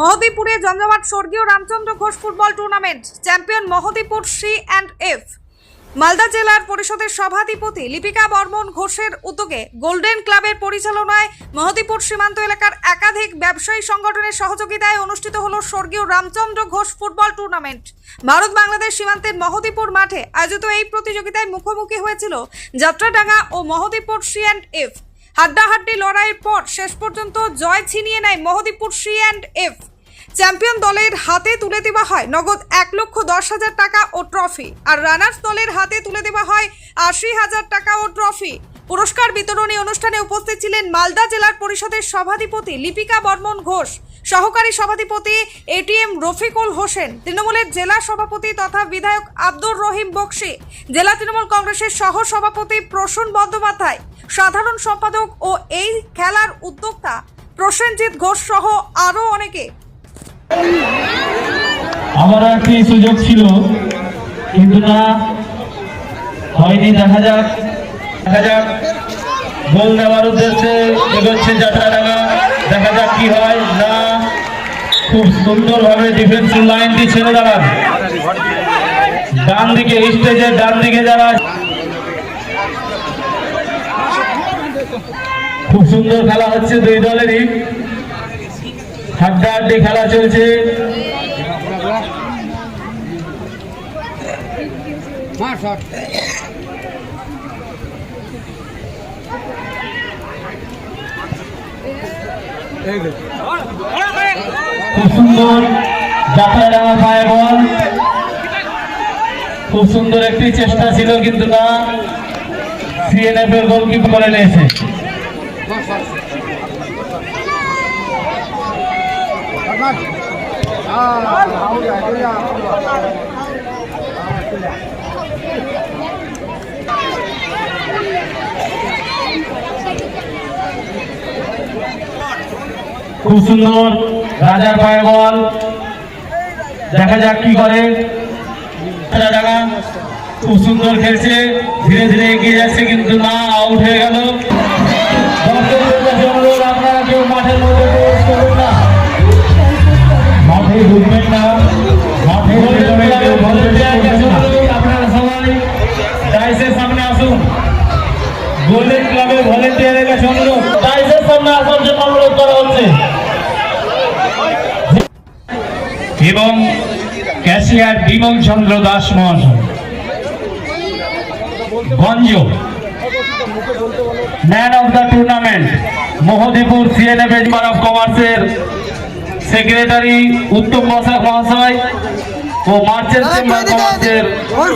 মহদীপুরে জমজমাট স্বর্গীয় Ramchandra Ghosh football tournament, champion Mahadipur C and F. Malda জেলার পরিষদের সভাধিপতি লিপিকা বর্মন ঘোষের উদ্যোগে গোল্ডেন ক্লাবের পরিচালনায় মহদীপুর সীমান্ত এলাকার একাধিক ব্যবসায়ী সংগঠনের সহযোগিতায় অনুষ্ঠিত হল স্বর্গীয় রামচন্দ্র ঘোষ ফুটবল টুর্নামেন্ট। ভারত বাংলাদেশ সীমান্তের মহদীপুর মাঠে আয়োজিত এই প্রতিযোগিতায় মুখোমুখি হয়েছিল যাত্রাডাঙ্গা ও মহদীপুর সি অ্যান্ড এফ। হাড্ডাহাড্ডি লড়াইয়ের পর শেষ পর্যন্ত জয় ছিনিয়ে নেয় Mahadipur C and F. Champion দলের হাতে তুলে দেওয়া হয় নগদ এক লক্ষ দশ হাজার টাকা ও ট্রফি। আর রানার্স দলের হাতে তুলে দেওয়া হয় আশি হাজার টাকা ও ট্রফি। পুরস্কার বিতরণী অনুষ্ঠানে উপস্থিত ছিলেন মালদা জেলার পরিষদের সভাধিপতি লিপিকা বর্মন ঘোষ, সহকারী সভাধিপতি এটিএম রফিকুল হোসেন, তৃণমূলের জেলা সভাপতি তথা বিধায়ক আব্দুর রহিম বক্সি, জেলা তৃণমূল কংগ্রেসের সহ সভাপতি প্রসূন বন্দ্যোপাধ্যায় সাধারণ সম্পাদক ও এই খেলার উদ্যোক্তা প্রসেনজিৎ ঘোষ সহ আরও অনেকে। আমারও একটি সুযোগ ছিল, কিন্তু না, হয়নি, দেখা যাক। দেখা যাক, গোল দেওয়ার উদ্দেশ্যে এগোচ্ছে যাত্রাডাঙ্গা। দেখা যাক কি হয়, না, খুব সুন্দরভাবে ডিফেন্স লাইনটি ছেড়ে দাঁড়ান ডান দিকে স্টেজের ডান দিকে যারা খুব সুন্দর খেলা হচ্ছে দুই দলেরই। হাড্ডাহাড্ডি খেলা চলছে। খুব সুন্দর যাত্রাডাঙ্গা পায়ে বল। খুব সুন্দর একটি চেষ্টা ছিল কিন্তু না। সিএনএফ এর গোলকিপার করে নিয়েছে। খুব সুন্দর রাজার পায়ে বল। দেখা যাক কি করে। খুব সুন্দর খেলছে। ধীরে ধীরে এগিয়ে যাচ্ছে কিন্তু না আউট হয়ে গেল। দর্শকদের আপনারা কেউ মাঠের মধ্যে প্রবেশ করবেন না। মাঠে ঢুকবেন না। মাঠে ভেতরে কেউ প্রবেশ করবেন না। আপনারা সবাই ডাইসের সামনে আসুন। গোল্ডেন ক্লাবের ভলেন্টিয়ারের কাছে অনুরোধ। ডাইসের সামনে আসার জন্য অনুরোধ করা হচ্ছে। এবং ক্যাশিয়ার বিমল চন্দ্র দাস মহাশয়। গঞ্জ। Man of the tournament Mahadipur CNF chamber of কমার্সের সেক্রেটারি উত্তম বসাক মহাশয় ও মার্চেন্ট চেম্বার কমার্সের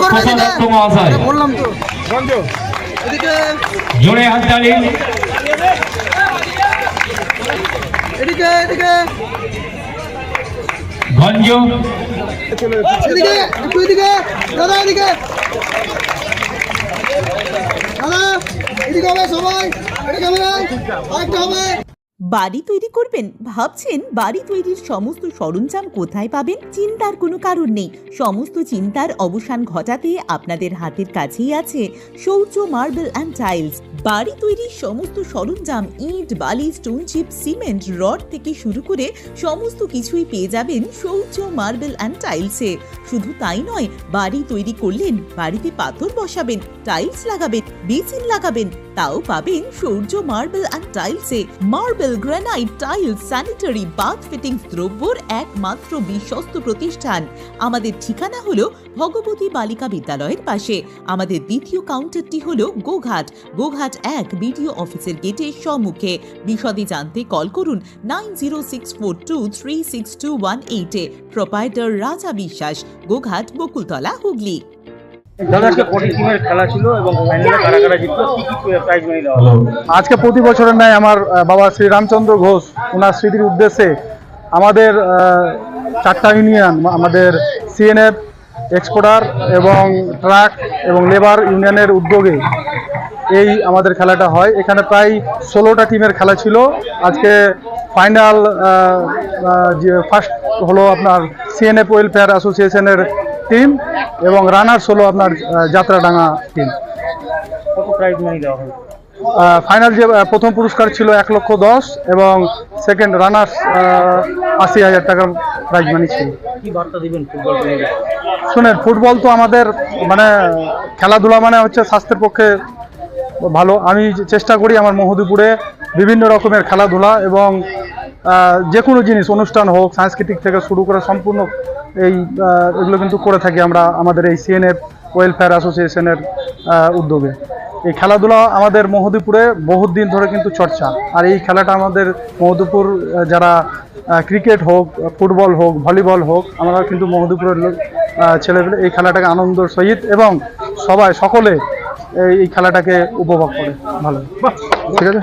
কোষাধ্যক্ষ মহাশয়। জোরে হাততালি। এদিকে এদিকে। গঞ্জ। এদিকে এদিকে। দাদা এদিকে দাদা এদিকে বাড়ি তৈরি করবেন? ভাবছেন বাড়ি তৈরির সমস্ত সরঞ্জাম কোথায় পাবেন? চিন্তার কোনো কারণ নেই। সমস্ত চিন্তার অবসান ঘটাতে আপনাদের হাতের কাছেই আছে শৌর্য মার্বেল অ্যান্ড টাইলস বাড়ি তৈরির সমস্ত সরঞ্জাম, ইট, বালি স্টোন চিপ সিমেন্ট রড থেকে শুরু করে সমস্ত কিছুই পেয়ে যাবেন শৌর্য মার্বেল অ্যান্ড টাইলসে শুধু তাই নয়, বাড়ি তৈরি করলেন, বাড়িতে পাথর বসাবেন টাইলস লাগাবেন বেসিন লাগাবেন, তাও পাবেন Sourya marble and টাইলসে marble granite tiles sanitary bath fittings দ্রব্যর একমাত্র বিশ্বস্ত প্রতিষ্ঠান। আমাদের ঠিকানা হলো ভগবতী বালিকা বিদ্যালয়ের পাশে। আমাদের দ্বিতীয় কাউন্টারটি হলো গোঘাট। গোঘাট এক বিডিও অফিসের গেটের সম্মুখে। বিশদে জানতে কল করুন nine zero six four two three six two one এইটে প্রোপাইটার রাজা বিশ্বাস। গোঘাট বকুলতলা হুগলি। আজকে কোটি টিমের খেলা ছিল এবং ফাইনালে কারা কারা জিতলো। কি কি প্রাইজ মানি দেওয়া আজকে প্রতি বছরের ন্যায় আমার বাবা শ্রী রামচন্দ্র ঘোষ ওনার স্মৃতির উদ্দেশ্যে আমাদের চারটা ইউনিয়ন আমাদের সিএনএফ এক্সপোর্টার এবং ট্রাক এবং লেবার ইউনিয়নের উদ্যোগে এই আমাদের খেলাটা হয়। এখানে প্রায় ষোলোটা টিমের খেলা ছিল। আজকে ফাইনাল যে ফার্স্ট হলো আপনার সিএনএফ ওয়েলফেয়ার অ্যাসোসিয়েশনের টিম এবং রানার্স হলো আপনার যাত্রাডাঙ্গা টিম ফাইনাল যে প্রথম পুরস্কার ছিল এক লক্ষ দশ এবং সেকেন্ড রানার্স আশি হাজার টাকার প্রাইজ মানি ছিল। শুনেন ফুটবল তো আমাদের মানে খেলাধুলা মানে হচ্ছে স্বাস্থ্যের পক্ষে ভালো। আমি চেষ্টা করি আমার মহদীপুরে বিভিন্ন রকমের খেলাধুলা এবং যে কোনো জিনিস, অনুষ্ঠান হোক, সাংস্কৃতিক থেকে শুরু করে সম্পূর্ণ এই এগুলো কিন্তু করে থাকি আমরা আমাদের এই সিএনএফ ওয়েলফেয়ার অ্যাসোসিয়েশনের উদ্যোগে। এই খেলাধুলা আমাদের মহদীপুরে বহুত দিন ধরে কিন্তু চর্চা। আর এই খেলাটা আমাদের মহদীপুর যারা ক্রিকেট হোক, ফুটবল হোক, ভলিবল হোক, আমরা কিন্তু মহদীপুরের ছেলেপেলে এই খেলাটাকে আনন্দের সহিত এবং সবাই, সকলে এই খেলাটাকে উপভোগ করে। ভালো। ঠিক আছে?